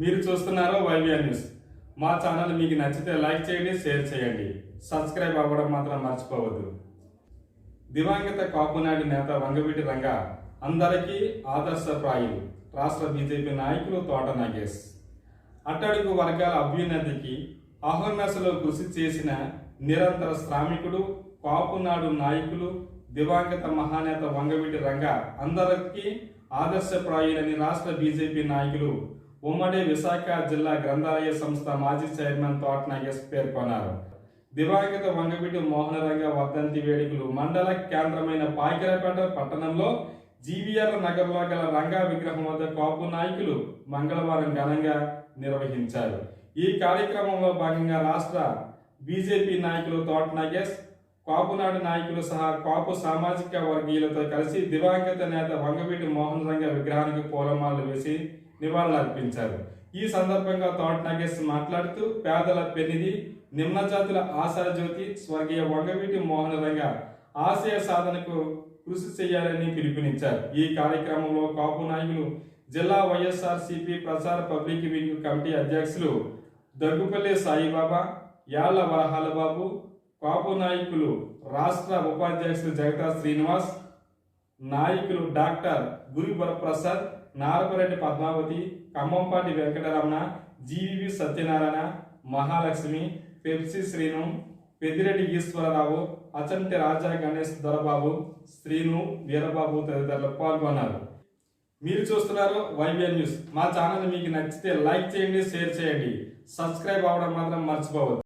మీరు చూస్తున్నారు YVR news. మా ఛానల్ మీకు నచ్చితే లైక్ చేయండి షేర్ చేయండి. సబ్స్క్రైబ్ అవ్వడం మాత్రం మర్చిపోవద్దు. దివంగత కాపునాడు నేత వంగవీటి రంగ అందరికీ ఆదర్శప్రాయులు రాష్ట్ర బీజేపీ నాయకులు తోట నాగేష్. అట్టడుగు వర్గాల అభ్యున్నతికి అహర్నశలో కృషి చేసిన నిరంతర శ్రామికుడు కాపునాడు నాయకులు దివంగత మహానేత వంగవీటి రంగ అందరికీ ఆదర్శప్రాయులని రాష్ట్ర బీజేపీ నాయకులు ఉమ్మడి విశాఖ జిల్లా గ్రంథాలయ సంస్థ మాజీ చైర్మన్ తోట నాగేష్ పేర్కొన్నారు. దివంగత వంగవీటి మోహనరంగ వర్ధంతి వేడుకలు మండల కేంద్రమైన పాకిరపేట పట్టణంలో జీవీఆర్ నగర్లో గల రంగా విగ్రహం వద్ద కాపు నాయకులు మంగళవారం ఘనంగా నిర్వహించారు. ఈ కార్యక్రమంలో భాగంగా రాష్ట్ర బీజేపీ నాయకులు తోట నాగేష్ కాపునాడు నాయకులు సహా కాపు సామాజిక వర్గీయులతో కలిసి దివంగత నేత వంగవీటి మోహన్ రంగ విగ్రహానికి పూలమాలలు వేసి నివాళులర్పించారు. ఈ సందర్భంగా తోట నాగేశ్ మాట్లాడుతూ పేదల పెన్నిది నిమ్న జాతుల ఆశాజ్యోతి స్వర్గీయ వంగవీటి మోహన్ రంగ ఆశయ సాధనకు కృషి చేయాలని పిలుపునిచ్చారు. ఈ కార్యక్రమంలో కాపు నాయకులు జిల్లా వైఎస్ఆర్ సిపి ప్రచార పబ్లిక్ వింగ్ కమిటీ అధ్యక్షులు దగ్గుపల్లి సాయిబాబా యాళ్ళ వరహాల బాబు కాపు నాయకులు రాష్ట్ర ఉపాధ్యక్షులు జగతా శ్రీనివాస్ నాయకులు doctor Guri Varaprasad Narapareddy Padmavathi Khammampati Venkataramana GV Satyanarayana Mahalakshmi Pepsi Srinu Peddireddy Eswararao Achanti Raja Ganesh Dorababu Srinu Veerababu తదితరులు పాల్గొన్నారు. మీరు చూస్తున్నారు వైబిఎన్ న్యూస్. మా ఛానల్ మీకు నచ్చితే లైక్ చేయండి షేర్ చేయండి. సబ్స్క్రైబ్ అవ్వడం మాత్రం మర్చిపోవద్దు.